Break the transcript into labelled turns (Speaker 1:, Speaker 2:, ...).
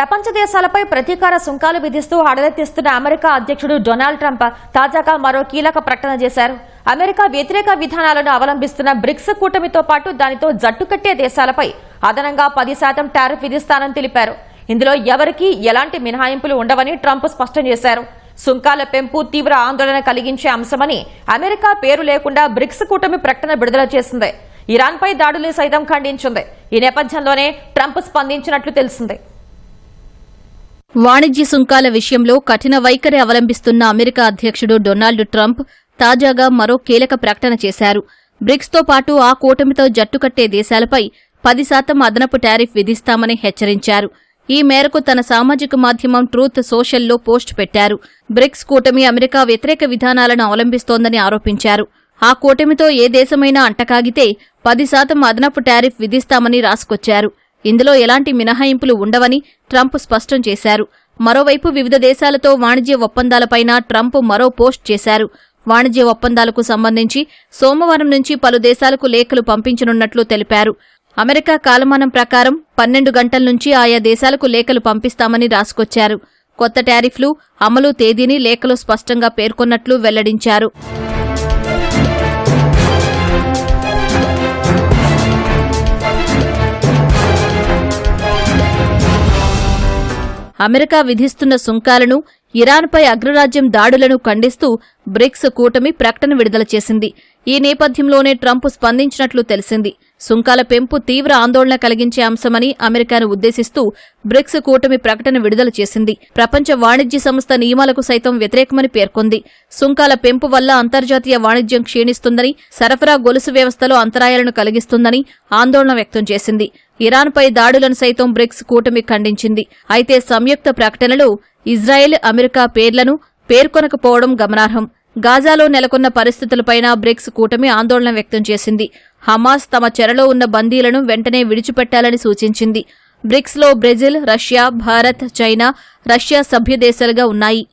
Speaker 1: ప్రపంచ దేశాలపై ప్రతీకార సుంకాలు విధిస్తూ హడలెత్తిస్తున్న అమెరికా అధ్యక్షుడు డొనాల్డ్ ట్రంప్ తాజాగా మరో కీలక ప్రకటన చేశారు. అమెరికా వ్యతిరేక విధానాలను అవలంబిస్తున్న బ్రిక్స్ కూటమితో పాటు దానితో జట్టుకట్టే దేశాలపై అదనంగా పది శాతం టారిఫ్ విధిస్తానని తెలిపారు. ఇందులో ఎవరికీ ఎలాంటి మినహాయింపులు ఉండవని ట్రంప్ స్పష్టం చేశారు. సుంకాల పెంపు తీవ్ర ఆందోళన కలిగించే అంశమని అమెరికా పేరు లేకుండా బ్రిక్స్ కూటమి ప్రకటన విడుదల చేసింది. ఇరాన్పై దాడులు సైతం ఖండించింది. ఈ నేపథ్యంలోనే ట్రంప్ స్పందించినట్లు తెలిసింది.
Speaker 2: వాణిజ్య సుంకాల విషయంలో కఠిన వైఖరి అవలంబిస్తున్న అమెరికా అధ్యక్షుడు డొనాల్డ్ ట్రంప్ తాజాగా మరో కీలక ప్రకటన చేశారు. బ్రిక్స్తో పాటు ఆ కూటమితో జట్టుకట్టే దేశాలపై పది శాతం అదనపు టారిఫ్ విధిస్తామని హెచ్చరించారు. ఈ మేరకు తన సామాజిక మాధ్యమం ట్రూత్ సోషల్లో పోస్ట్ పెట్టారు. బ్రిక్స్ కూటమి అమెరికా వ్యతిరేక విధానాలను అవలంబిస్తోందని ఆరోపించారు. ఆ కూటమితో ఏ దేశమైనా అంటకాగితే పది శాతం అదనపు టారిఫ్ విధిస్తామని రాసుకొచ్చారు. ఇందులో ఎలాంటి మినహాయింపులు ఉండవని ట్రంప్ స్పష్టం చేశారు. మరోవైపు వివిధ దేశాలతో వాణిజ్య ఒప్పందాలపైన ట్రంప్ మరో పోస్ట్ చేశారు. వాణిజ్య ఒప్పందాలకు సంబంధించి సోమవారం నుంచి పలు దేశాలకు లేఖలు పంపించనున్నట్లు తెలిపారు. అమెరికా కాలమానం ప్రకారం పన్నెండు గంటల నుంచి ఆయా దేశాలకు లేఖలు పంపిస్తామని రాసుకొచ్చారు. కొత్త టారిఫ్లు అమలు తేదీని లేఖలో స్పష్టంగా పేర్కొన్నట్లు వెల్లడించారు. అమెరికా విధిస్తున్న సుంకాలను ఇరాన్పై అగ్రరాజ్యం దాడులను ఖండిస్తూ బ్రిక్స్ కూటమి ప్రకటన విడుదల చేసింది. ఈ నేపథ్యంలోనే ట్రంప్ స్పందించినట్లు తెలిసింది. సుంకాల పెంపు తీవ్ర ఆందోళన కలిగించే అంశమని అమెరికాను ఉద్దేశిస్తూ బ్రిక్స్ కూటమి ప్రకటన విడుదల చేసింది. ప్రపంచ వాణిజ్య సంస్థ నియమాలకు సైతం వ్యతిరేకమని పేర్కొంది. సుంకాల పెంపు వల్ల అంతర్జాతీయ వాణిజ్యం క్షీణిస్తుందని సరఫరా గొలుసు వ్యవస్థలో అంతరాయాలను కలిగిస్తుందని ఆందోళన వ్యక్తం చేసింది. ఇరాన్పై దాడులను సైతం బ్రిక్స్ కూటమి ఖండించింది. అయితే సంయుక్త ప్రకటనలో ఇజ్రాయెల్ అమెరికా పేర్లను పేర్కొనకపోవడం గమనార్హం. గాజాలో నెలకొన్న పరిస్థితులపైన బ్రిక్స్ కూటమి ఆందోళన వ్యక్తం చేసింది. హమాస్ తమ చెరలో ఉన్న బందీలను వెంటనే విడిచిపెట్టాలని సూచించింది. బ్రిక్స్లో Brazil Russia Bharat China Russia సభ్య దేశాలుగా ఉన్నాయి.